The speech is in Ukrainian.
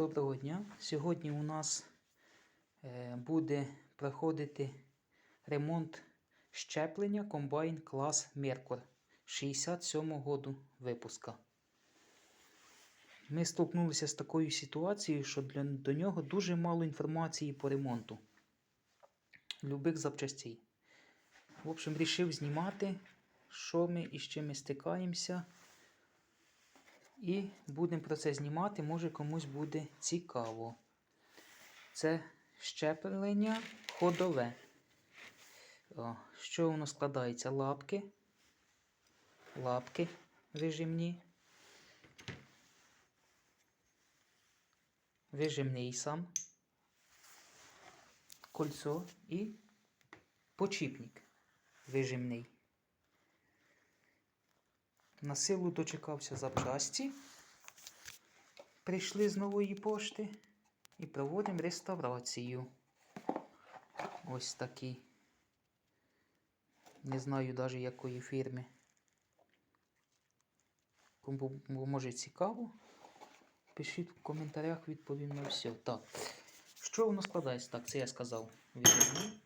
Доброго дня. Сьогодні у нас е, буде проходити ремонт щеплення комбайн клас Меркур 67 году випуска. Ми столкнулися з такою ситуацією, що для, до нього дуже мало інформації по ремонту любих запчастей. В общем, вирішив знімати, що ми і з чим ми стикаємося. І будемо про це знімати, може комусь буде цікаво. Це щеплення ходове. О, що воно складається? Лапки. Лапки вижимні. Вижимний сам. Кольцо і почіпник вижимний. На силу дочекався запчасті. Прийшли з нової пошти і проводимо реставрацію. Ось такий. Не знаю навіть якої фірми. Кому може цікаво, пишіть в коментарях, відповім на все. Так. Що воно складається? Так, це я сказав. Відповім.